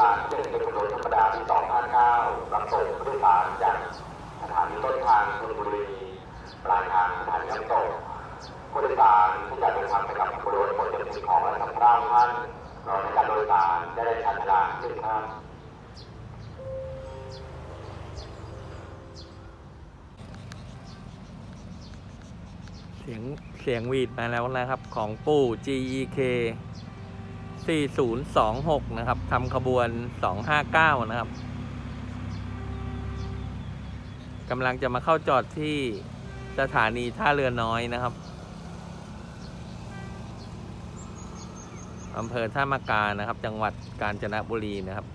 รางที่เป็นขบวนธรรมดาที่259รับส่งผู้โดยสารจากสถานีต้นทางชลบุรีปลายทางสถานีน้ำตกผู้โดยสารที่จะเดินทางไปกับขบวนบนเต็มสิ่งของและกับร่างท่านรอในการโดยสารได้ใชั้นกลางขึ้นท่านเสียงเสียงวีดมาแล้วนะครับของปู่ GEK 4026 นะครับทำขบวน 259 นะครับกำลังจะมาเข้าจอดที่สถานีท่าเรือน้อยนะครับอำเภอท่ามะกานะครับ จังหวัดกาญจนบุรีนะครับ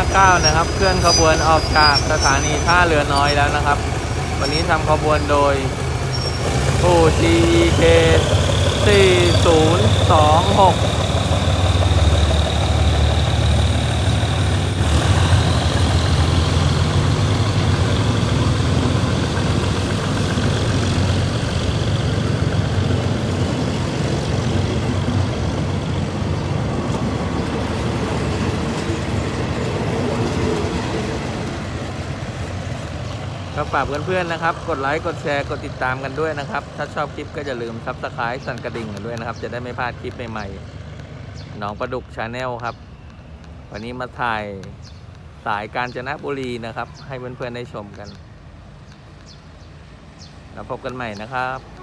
59 นะครับ เคลื่อนขบวนออกจากสถานีท่าเรือน้อยแล้วนะครับ วันนี้ทำขบวนโดย O G E K 4026 ก็ฝากเพื่อนๆนะครับ กดไลค์ กดแชร์ กดติดตามกันด้วยนะครับ ถ้าชอบคลิปก็อย่าลืมซับสไครต์สั่นกระดิ่งกันด้วยนะครับ จะได้ไม่พลาดคลิปใหม่ๆน้องประดุกชาแนลครับ วันนี้มาถ่ายสายกาญจนบุรีนะครับ ให้เพื่อนๆได้ชมกัน แล้วพบกันใหม่นะครับ